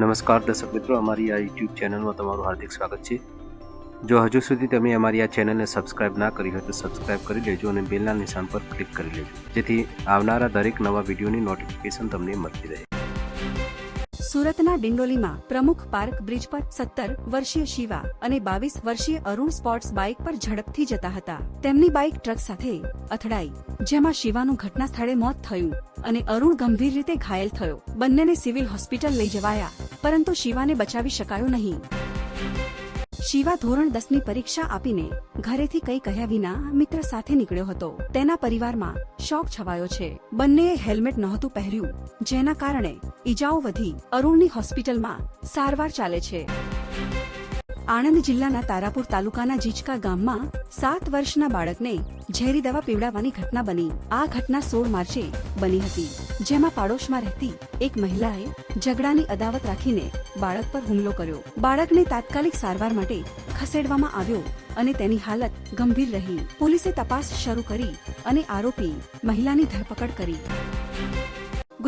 નમસ્કાર દર્શક મિત્રો, અમારી આ યુટ્યુબ ચેનલમાં તમારું હાર્દિક સ્વાગત છે. જો હજુ સુધી તમે અમારી આ ચેનલને સબસ્ક્રાઇબ ના કરી હોય તો સબસ્ક્રાઇબ કરી લેજો અને બેલના નિશાન પર ક્લિક કરી લેજો. જેથી આવનારા દરેક નવા વિડીયોની નોટિફિકેશન તમને મળતી રહે. સુરતના ડિંડોલીમાં પ્રમુખ પાર્ક બ્રિજ પર સત્તર વર્ષીય શિવા અને બાવીસ વર્ષીય અરુણ સ્પોર્ટ્સ બાઇક પર ઝડપથી જતા હતા. તેમની બાઇક ટ્રક સાથે અથડાઈ, જેમાં શિવાનું ઘટના સ્થળે મોત થયું અને અરુણ ગંભીર રીતે ઘાયલ થયો. બંનેને સિવિલ હોસ્પિટલ લઈ જવાયા. પરંતુ શિવાને બચાવી શકાયો નહીં. શિવા ધોરણ દસની પરીક્ષા આપીને ઘરેથી કઈ કહ્યા વિના મિત્ર સાથે નીકળ્યો હતો. તેના પરિવારમાં શોક છવાયો છે. બંનેએ હેલ્મેટ નહોતું પહેર્યું, જેના કારણે ઈજાઓ વધી અરુણની હોસ્પિટલમાં સારવાર ચાલે છે. આણંદ જિલ્લાના તારાપુર તાલુકાના જીચકા ગામમાં સાત વર્ષના બાળકને ઝેરી દવા પીવડાવવાની ઘટના બની. આ ઘટના સોળ માર્ચે બની હતી, જેમાં પાડોશમાં રહેતી એક મહિલાએ ઝઘડાની અદાવત રાખીને બાળક પર હુમલો કર્યો. બાળકને તાત્કાલિક સારવાર માટે ખસેડવામાં આવ્યો અને તેની હાલત ગંભીર રહી. પોલીસે તપાસ શરૂ કરી અને આરોપી મહિલાની ધરપકડ કરી.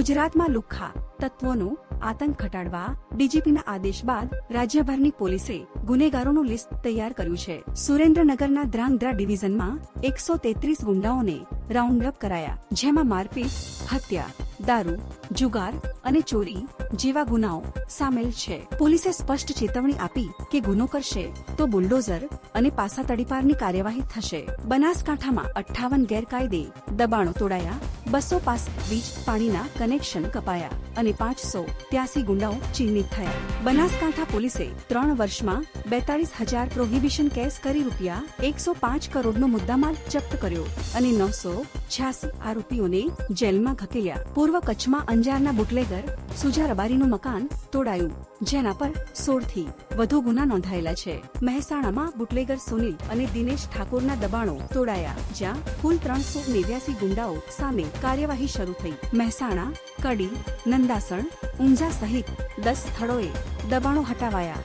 ગુજરાતમાં લુખ્ખા તત્વોનો આતંક ઘટાડવા, ડીજીપીના આદેશ બાદ રાજ્યભરની પોલીસે ગુનેગારોનું લિસ્ટ તૈયાર કર્યું છે. સુરેન્દ્રનગરના દ્રાંગધ્રા ડિવિઝનમાં એકસો તેત્રીસ ગુંડાઓને રાઉન્ડ કરાયા, જેમાં મારપીટ, હત્યા, દારૂ, જુગાર અને ચોરી જેવા ગુનાઓ સામેલ છે. પોલીસે સ્પષ્ટ ચેતવણી આપી કે ગુનો કરશે તો બુલડોઝર અને પાસા તડીપારની કાર્યવાહી થશે. બનાસકાંઠામાં અઠ્ઠાવન ગેરકાયદે દબાણો તોડાયા બસો પાસ વીજ પાણીના કનેક્શન કપાયા અને પાંચસો ત્યાસી ગુંડાઓ ચિહ્નિત થયા. બનાસકાંઠા પોલીસે ત્રણ વર્ષમાં બેતાલીસ હજાર પ્રોહિબિશન કેસ કરી રૂપિયા એકસો પાંચ કરોડનો મુદ્દામાલ જપ્ત કર્યો અને નવસો છ્યાસી આરોપીઓને જેલમાં ધકેલ્યા. પૂર્વ કચ્છમાં અંજારના બુટલેગર સુજા રબારીનું મકાન તોડાયું, જેના પર સોળથી વધુ ગુના નોંધાયેલા છે. મહેસાણામાં બુટલેગર સુનિલ અને દિનેશ ઠાકોરના દબાણો તોડાયા, જ્યાં કુલ ત્રણસો નેવ્યાસી ગુંડાઓ સામે કાર્યવાહી શરૂ થઈ. મહેસાણા કડી નંદાસણ ઊંઝા સહિત દસ સ્થળોએ દબાણો હટાવાયા.